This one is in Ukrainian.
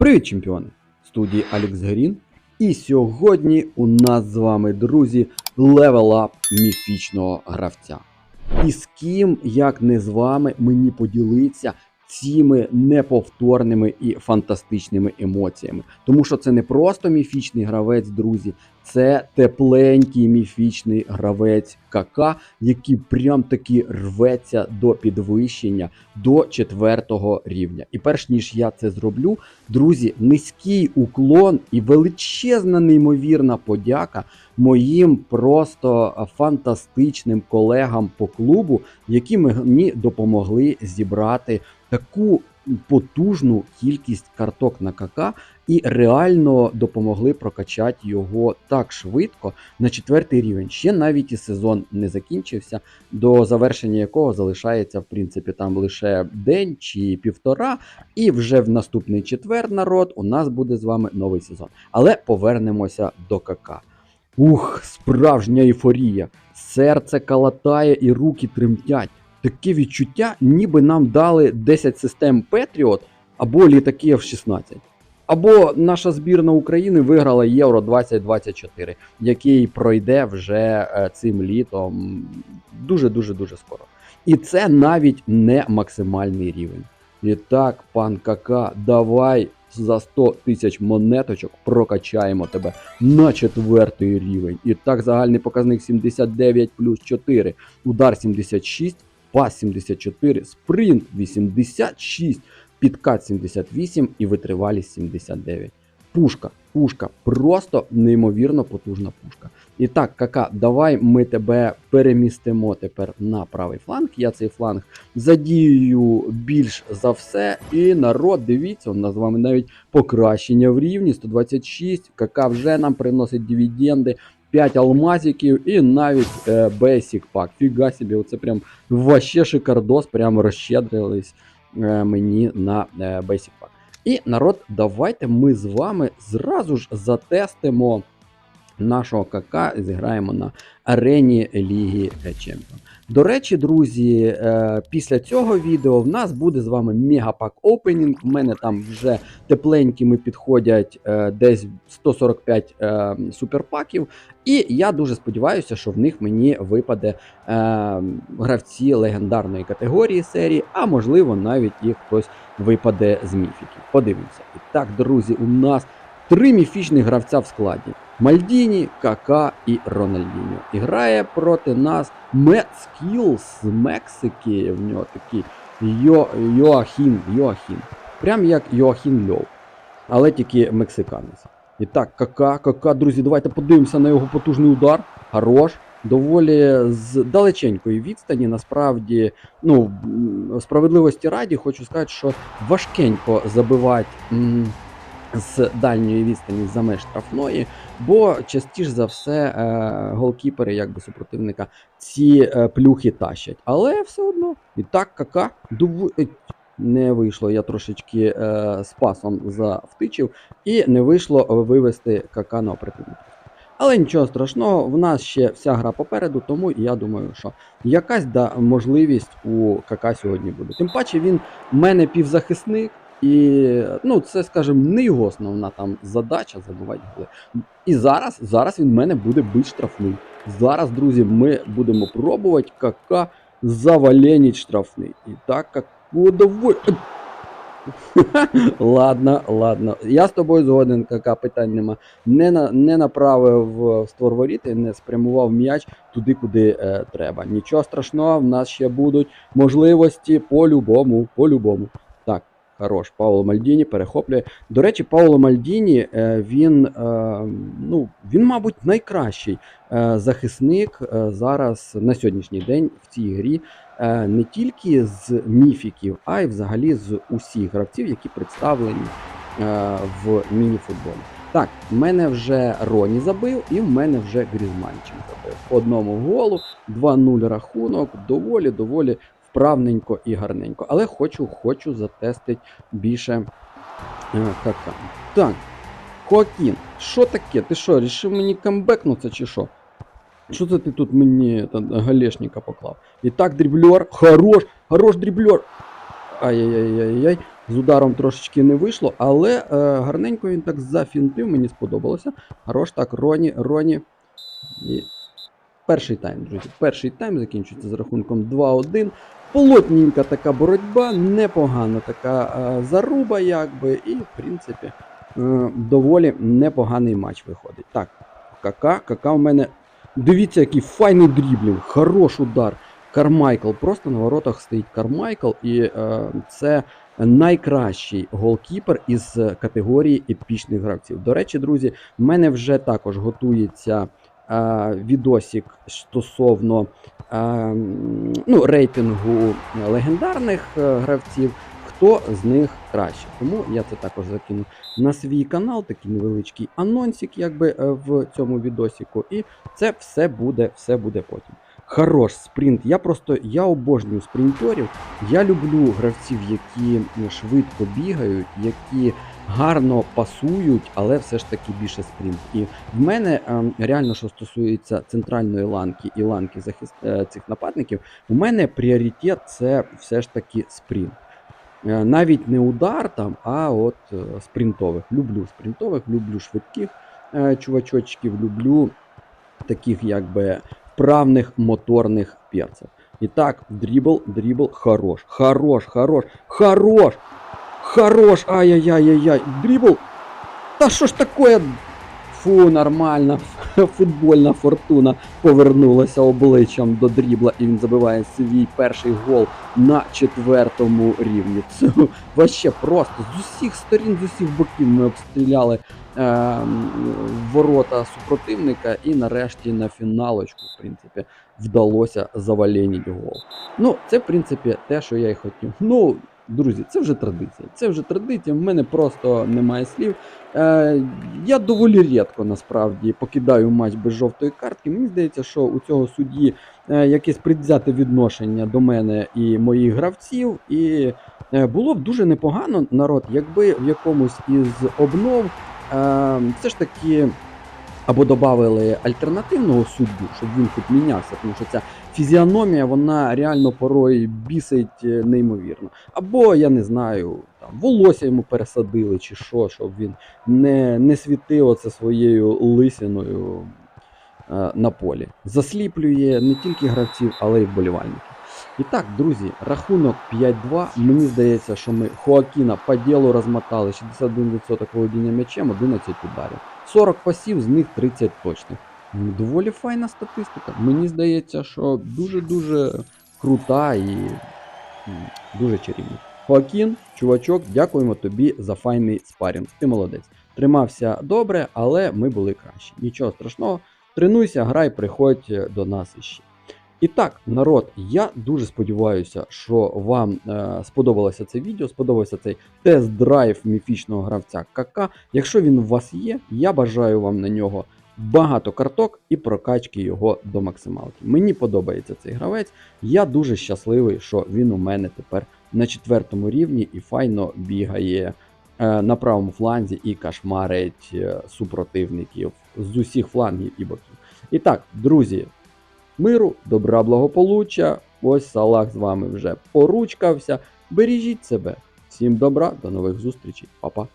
Привіт, чемпіони! В студії Алекс Грін. І сьогодні у нас з вами, друзі, левелап міфічного гравця. І з ким, як не з вами, мені поділиться цими неповторними і фантастичними емоціями. Тому що це не просто міфічний гравець, друзі, це тепленький міфічний гравець КК, який прям таки рветься до підвищення до четвертого рівня. І перш ніж я це зроблю, друзі, низький уклон і величезна неймовірна подяка моїм просто фантастичним колегам по клубу, які мені допомогли зібрати таку потужну кількість карток на КК і реально допомогли прокачати його так швидко на четвертий рівень. Ще навіть і сезон не закінчився, до завершення якого залишається в принципі там лише день чи півтора. І вже в наступний четвер народ у нас буде з вами новий сезон. Але повернемося до КК. Ух, справжня ейфорія! Серце калатає і руки тремтять. Таке відчуття, ніби нам дали 10 систем Patriot або літаки F-16. Або наша збірна України виграла Євро 2024, який пройде вже е, цим літом дуже-дуже дуже скоро. І це навіть не максимальний рівень. І так, пан Кака, давай за 100 тисяч монеточок прокачаємо тебе на четвертий рівень. І так, загальний показник 79 плюс 4, удар 76, пас 74, спринт 86, підкат 78 і витривалість 79. Пушка, пушка, просто неймовірно потужна пушка. І так, кака, давай ми тебе перемістимо тепер на правий фланг. Я цей фланг задію більш за все. І народ, дивіться, у нас з вами навіть покращення в рівні 126. Кака вже нам приносить дивіденди. 5 алмазиків і навіть е, Basic Pack. Фіга собі, оце прям вообще шикардос, прям розщедрились е, мені на е, Basic Pack. І народ, давайте ми з вами зразу ж затестимо нашого КК зіграємо на арені Ліги Чемпіон. До речі, друзі, е, після цього відео в нас буде з вами мегапак опенінг. У мене там вже тепленькими підходять е, десь 145 е, суперпаків. І я дуже сподіваюся, що в них мені випаде гравці легендарної категорії серії, а можливо навіть і хтось випаде з міфіків. Подивимося. І так, друзі, у нас три міфічних гравця в складі: Мальдіні, Кака і Рональдіньо. І грає проти нас Мет Скіл з Мексики. В нього такий Йо, Йоахін, Йоахін. Прям як Йоахін Льов. Але тільки мексиканець. І так, Кака, Кака, друзі, давайте подивимося на його потужний удар. Хорош. Доволі з далеченької відстані, насправді, ну, справедливості раді, хочу сказати, що важкенько забивати з дальньої відстані за меж штрафної, бо частіше за все е, голкіпери, якби супротивника, ці е, плюхи тащать. Але все одно. І так, кака дов... е, не вийшло. Я трошечки е, з пасом завтичив, і не вийшло вивести кака на оперативну. Але нічого страшного, в нас ще вся гра попереду, тому я думаю, що якась да, можливість у КК сьогодні буде. Тим паче він в мене півзахисник, і ну, це, скажімо, не його основна там задача забувати голи. І зараз, зараз він в мене буде бить штрафний. Зараз, друзі, ми будемо пробувати КК заваленить штрафний. І так, як давай. ладно, ладно. Я з тобою згоден, КК, питань нема. Не, на, не направив створ воріт і не спрямував м'яч туди, куди е, треба. Нічого страшного, в нас ще будуть можливості по-любому, по-любому. Хорош. Пауло Мальдіні перехоплює. До речі, Пауло Мальдіні, е, він, е, ну, він, мабуть, найкращий е, захисник зараз на сьогоднішній день в цій грі. Не тільки з міфіків, а й взагалі з усіх гравців, які представлені в міні-футболі. Так, в мене вже Роні забив, і в мене вже Грізманчик забив. Одному голу, 2-0 рахунок, доволі, доволі вправненько і гарненько. Але хочу, хочу затестити більше е. Так, Хоакін, що таке? Ти що, рішив мені камбекнутися чи що? Що це ти тут мені галешника поклав? І так, дріблер, хорош, хорош дріблер. Ай-яй-яй-яй-яй. З ударом трошечки не вийшло, але е, гарненько він так зафінтив, мені сподобалося. Хорош так, Роні, Роні. І перший тайм, друзі. Перший тайм закінчується з рахунком 2-1. Плотненька така боротьба, непогана така е, заруба, якби, і, в принципі, е, доволі непоганий матч виходить. Так, кака, кака у мене. Дивіться, який файний дріблінг, хорош удар. Кармайкл. Просто на воротах стоїть Кармайкл, і е, це найкращий голкіпер із категорії епічних гравців. До речі, друзі, в мене вже також готується е, відосик стосовно е, ну, рейтингу легендарних е, гравців. Хто з них краще? Тому я це також закину на свій канал, такий невеличкий анонсик, якби в цьому відосіку. І це все буде, все буде потім. Хорош спринт. Я просто я обожнюю спринтерів. Я люблю гравців, які швидко бігають, які гарно пасують, але все ж таки більше спринт. І в мене ем, реально, що стосується центральної ланки і ланки захист е, цих нападників, у мене пріоритет це все ж таки спринт. Е, Навіть не удар там, а от е, спринтових. Люблю спринтових, люблю швидких чувачочків, люблю таких якби вправних моторних перців. І так, дрібл, дрібл, хорош, хорош, хорош, хорош, хорош, ай-яй-яй-яй-яй, дрібл. Та що ж таке? Фу, нормально. Футбольна фортуна повернулася обличчям до дрібла, і він забиває свій перший гол на четвертому рівні. Це вообще просто з усіх сторін, з усіх боків ми обстріляли е, ворота супротивника, і нарешті на фіналочку, в принципі, вдалося заваленіть гол. Ну, це, в принципі, те, що я й хотів. Ну, друзі, це вже традиція. Це вже традиція. В мене просто немає слів. Е, я доволі рідко насправді покидаю матч без жовтої картки. Мені здається, що у цього судді е, якесь предвзяте відношення до мене і моїх гравців. І е, було б дуже непогано народ, якби в якомусь із обнов е, все ж таки. Або додали альтернативного суддю, щоб він хоч мінявся, тому що ця фізіономія, вона реально порой бісить е, неймовірно. Або, я не знаю, там волосся йому пересадили, чи що, щоб він не, не світив оце своєю лисиною е, на полі. Засліплює не тільки гравців, але й вболівальників. І так, друзі, рахунок 5-2. Мені здається, що ми Хоакіна по ділу розмотали 61% володіння м'ячем, 11 ударів. 40 пасів, з них 30 точних. Ну, Доволі файна статистика. Мені здається, що дуже-дуже крута і дуже чарівна. Хоакін, чувачок, дякуємо тобі за файний спарінг. Ти молодець. Тримався добре, але ми були кращі. Нічого страшного. Тренуйся, грай, приходь до нас іще. І так, народ, я дуже сподіваюся, що вам е, сподобалося це відео, сподобався цей тест-драйв міфічного гравця КК. Якщо він у вас є, я бажаю вам на нього багато карток і прокачки його до максималки. Мені подобається цей гравець. Я дуже щасливий, що він у мене тепер на четвертому рівні і файно бігає е, на правому фланзі і кошмарить е, супротивників з усіх флангів і боків. І так, друзі, миру, добра, благополуччя. Ось Салах з вами вже поручкався. Бережіть себе. Всім добра, до нових зустрічей, Па-па.